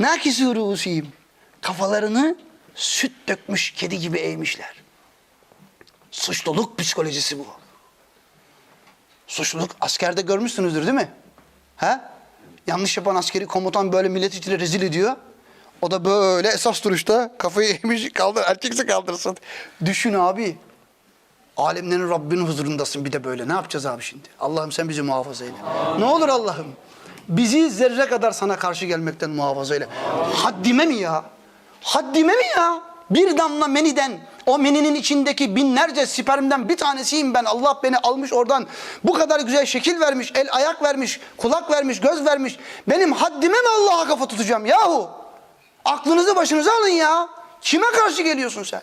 Nakisû ruusihim. Kafalarını süt dökmüş kedi gibi eğmişler. Suçluluk psikolojisi bu. Suçluluk askerde görmüşsünüzdür değil mi? He? Yanlış yapan askeri komutan böyle millet içine rezil ediyor. O da böyle esas duruşta kafayı eğmiş kaldır, erkekse kaldırsın. Düşün abi. Alemlerin Rabbinin huzurundasın bir de böyle. Ne yapacağız abi şimdi? Allah'ım sen bizi muhafaza eyle. Ne olur Allah'ım. Bizi zerre kadar sana karşı gelmekten muhafaza eyle. Haddime mi ya? Haddime mi ya? Bir damla meniden, o meninin içindeki binlerce spermden bir tanesiyim ben. Allah beni almış oradan. Bu kadar güzel şekil vermiş, el ayak vermiş, kulak vermiş, göz vermiş. Benim haddime mi Allah'a kafa tutacağım yahu? Aklınızı başınıza alın ya. Kime karşı geliyorsun sen?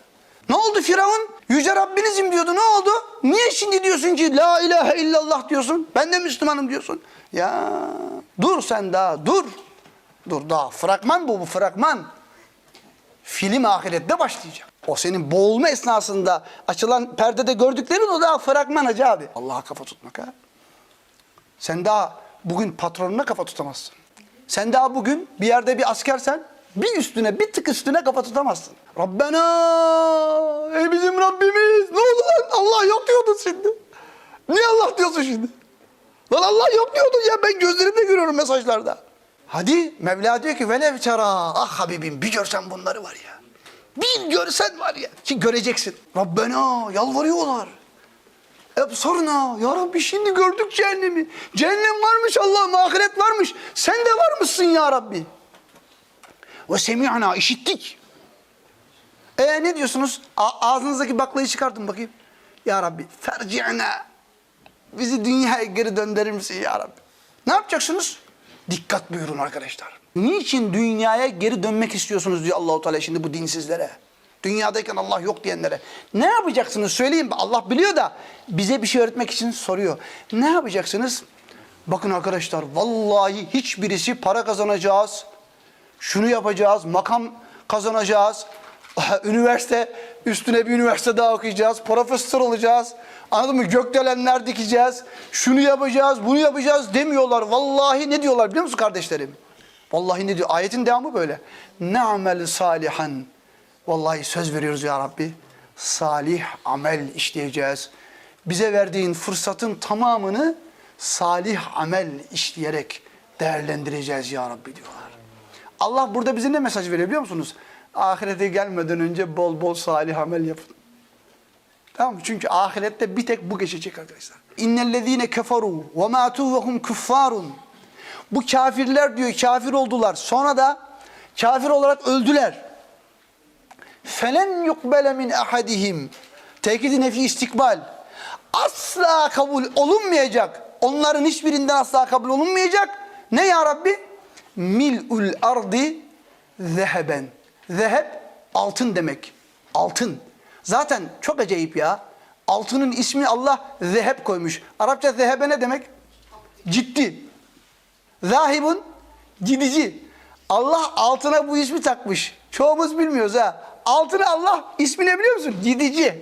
Ne oldu Firavun? Yüce Rabbinizim diyordu. Ne oldu? Niye şimdi diyorsun ki la ilahe illallah diyorsun? Ben de Müslümanım diyorsun. Ya dur sen daha dur. Dur daha. Fragman bu bu fragman. Film ahirette başlayacak. O senin boğulma esnasında açılan perdede gördüklerin o daha fragman hacı abi. Allah'a kafa tutmak ha. Sen daha bugün patronuna kafa tutamazsın. Sen daha bugün bir yerde bir askersen bir üstüne bir tık üstüne kafa tutamazsın. Rabbena ey bizim Rabbimiz ne oldu lan Allah yok diyordun şimdi. Niye Allah diyorsun şimdi? Lan Allah yok diyordun ya ben gözlerimle görüyorum mesajlarda. Hadi Mevla diyor ki velev çara ah Habibim bir görsen bunları var ya. Bir görsen var ya ki göreceksin. Rabbena yalvarıyorlar. Hep soruna ya Rabbi şimdi gördük cehennemi. Cehennem varmış Allah'ım ahiret varmış. Sen de var mısın ya Rabbi? Ve semi'na işittik. E ne diyorsunuz? A- ağzınızdaki baklayı çıkartın bakayım. Ya Rabbi ferci'na. Bizi dünyaya geri döndürür müsün ya Rabbi? Ne yapacaksınız? Dikkat buyurun arkadaşlar. Niçin dünyaya geri dönmek istiyorsunuz diyor Allahu Teala şimdi bu dinsizlere. Dünyadayken Allah yok diyenlere. Ne yapacaksınız söyleyeyim. Allah biliyor da bize bir şey öğretmek için soruyor. Ne yapacaksınız? Bakın arkadaşlar vallahi hiçbirisi para kazanacağız. Şunu yapacağız, makam kazanacağız. Üniversite, üstüne bir üniversite daha okuyacağız. Profesör olacağız. Anladın mı? Gökdelenler dikeceğiz. Şunu yapacağız, bunu yapacağız demiyorlar. Vallahi ne diyorlar biliyor musun kardeşlerim? Vallahi ne diyor? Ayetin devamı böyle. Ne'amel salihan. Vallahi söz veriyoruz ya Rabbi. Salih amel işleyeceğiz. Bize verdiğin fırsatın tamamını salih amel işleyerek değerlendireceğiz ya Rabbi diyorlar. Allah burada bize ne mesaj veriyor biliyor musunuz? Ahirete gelmeden önce bol bol salih amel yapın. Tamam mı? Çünkü ahirette bir tek bu geçecek arkadaşlar. İnnellezîne keferû ve mâtû ve hum küffârun. Bu kafirler diyor kafir oldular. Sonra da kafir olarak öldüler. Felen yukbele min ahadihim. Tekidi nefi istikbal. Asla kabul olunmayacak. Onların hiçbirinden asla kabul olunmayacak. Ne ya Rabbi? Mil'ul ardi zeheben. Zeheb altın demek. Altın. Zaten çok acayip ya. Altının ismi Allah zeheb koymuş. Arapça zehebe ne demek? Ciddi. Zahibun gidici. Allah altına bu ismi takmış. Çoğumuz bilmiyoruz ha. Altına Allah ismi ne biliyor musun? Gidici.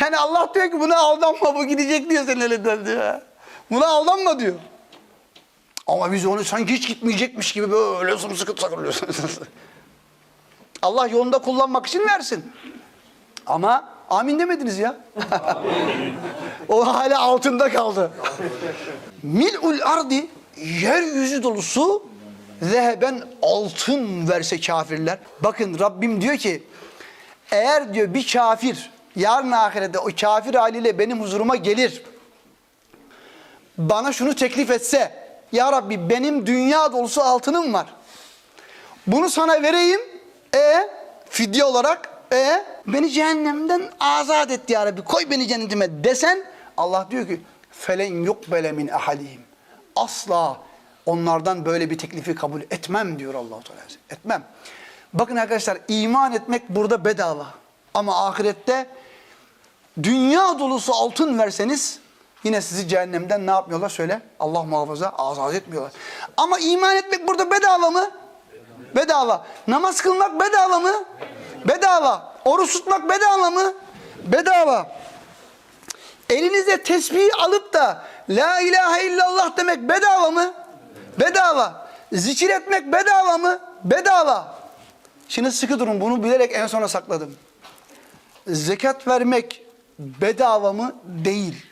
Yani Allah diyor ki buna aldanma bu gidecek diyor senin elinden diyor. Buna aldanma diyor. Ama biz onu sanki hiç gitmeyecekmiş gibi böyle sımsıkı takılıyoruz. Allah yolunda kullanmak için versin. Ama amin demediniz ya. o hala altında kaldı. Mil'ul ardi yeryüzü dolusu zeheben altın verse kafirler. Bakın Rabbim diyor ki eğer diyor bir kafir yarın ahirette o kafir haliyle benim huzuruma gelir. Bana şunu teklif etse ya Rabbi benim dünya dolusu altınım var. Bunu sana vereyim. E fidye olarak e beni cehennemden azat et ya Rabbi. Koy beni cennetime desen Allah diyor ki felen yukbele min ahadihim. Asla onlardan böyle bir teklifi kabul etmem diyor Allahu Teala. Etmem. Bakın arkadaşlar iman etmek burada bedava. Ama ahirette dünya dolusu altın verseniz yine sizi cehennemden ne yapmıyorlar söyle. Allah muhafaza azat etmiyorlar. Ama iman etmek burada bedava mı? Bedava. Namaz kılmak bedava mı? Bedava. Oruç tutmak bedava mı? Bedava. Elinize tesbih alıp da La ilahe illallah demek bedava mı? Bedava. Zikir etmek bedava mı? bedava. Şimdi sıkı durun bunu bilerek en sona sakladım. Zekat vermek bedava mı? Değil.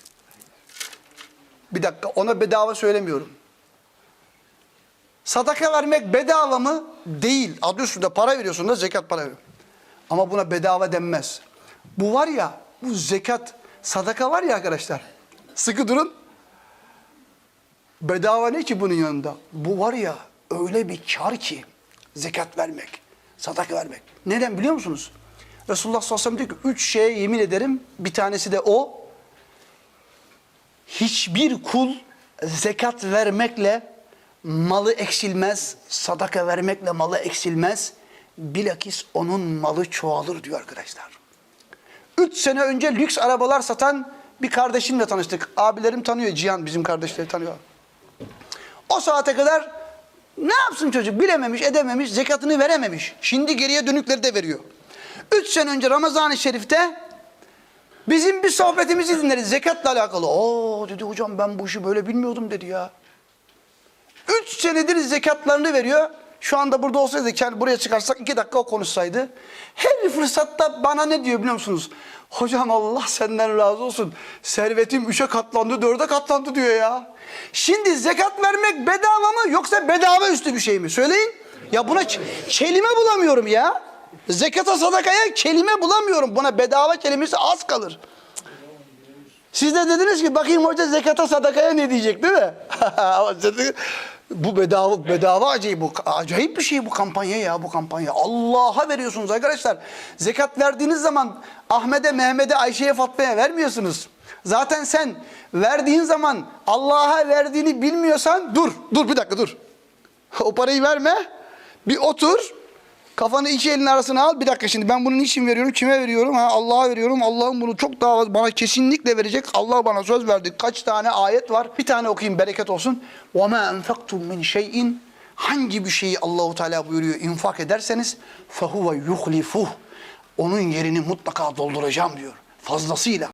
Bir dakika ona bedava söylemiyorum. Sadaka vermek bedava mı? Değil. Adı üstünde para veriyorsun da zekat para veriyor. Ama buna bedava denmez. Bu var ya, bu zekat, sadaka var ya arkadaşlar. Sıkı durun. Bedava ne ki bunun yanında? Bu var ya öyle bir kar ki zekat vermek, sadaka vermek. Neden biliyor musunuz? Resulullah sallallahu aleyhi ve sellem diyor ki üç şeye yemin ederim. Bir tanesi de o. Hiçbir kul zekat vermekle malı eksilmez, sadaka vermekle malı eksilmez. Bilakis onun malı çoğalır diyor arkadaşlar. Üç sene önce lüks arabalar satan bir kardeşimle tanıştık. Abilerim tanıyor, Cihan bizim kardeşleri tanıyor. O saate kadar ne yapsın çocuk bilememiş, edememiş, zekatını verememiş. Şimdi geriye dönükleri de veriyor. Üç sene önce Ramazan-ı Şerif'te bizim bir sohbetimizi dinleriz zekatla alakalı. Oo dedi hocam ben bu işi böyle bilmiyordum dedi ya. Üç senedir zekatlarını veriyor. Şu anda burada olsaydı kendi buraya çıkarsak iki dakika o konuşsaydı. Her fırsatta bana ne diyor biliyor musunuz? Hocam Allah senden razı olsun. Servetim üçe katlandı, dörde katlandı diyor ya. Şimdi zekat vermek bedava mı yoksa bedava üstü bir şey mi? Söyleyin. Ya buna kelime bulamıyorum ya. Zekata sadakaya kelime bulamıyorum. Buna bedava kelimesi az kalır. Siz de dediniz ki bakayım hoca zekata sadakaya ne diyecek değil mi? bu bedava bedava acayip bu acayip bir şey bu kampanya ya bu kampanya. Allah'a veriyorsunuz arkadaşlar. Zekat verdiğiniz zaman Ahmet'e, Mehmet'e, Ayşe'ye, Fatma'ya vermiyorsunuz. Zaten sen verdiğin zaman Allah'a verdiğini bilmiyorsan dur, dur bir dakika dur. O parayı verme. Bir otur. Kafanı iki elin arasına al. Bir dakika şimdi ben bunu niçin veriyorum? Kime veriyorum? Ha Allah'a veriyorum. Allah'ım bunu çok daha bana kesinlikle verecek. Allah bana söz verdi. Kaç tane ayet var? Bir tane okuyayım bereket olsun. وَمَا أَنْفَقْتُمْ مِنْ شَيْءٍ Hangi bir şeyi Allahu Teala buyuruyor infak ederseniz فَهُوَ يُخْلِفُهُ Onun yerini mutlaka dolduracağım diyor. Fazlasıyla.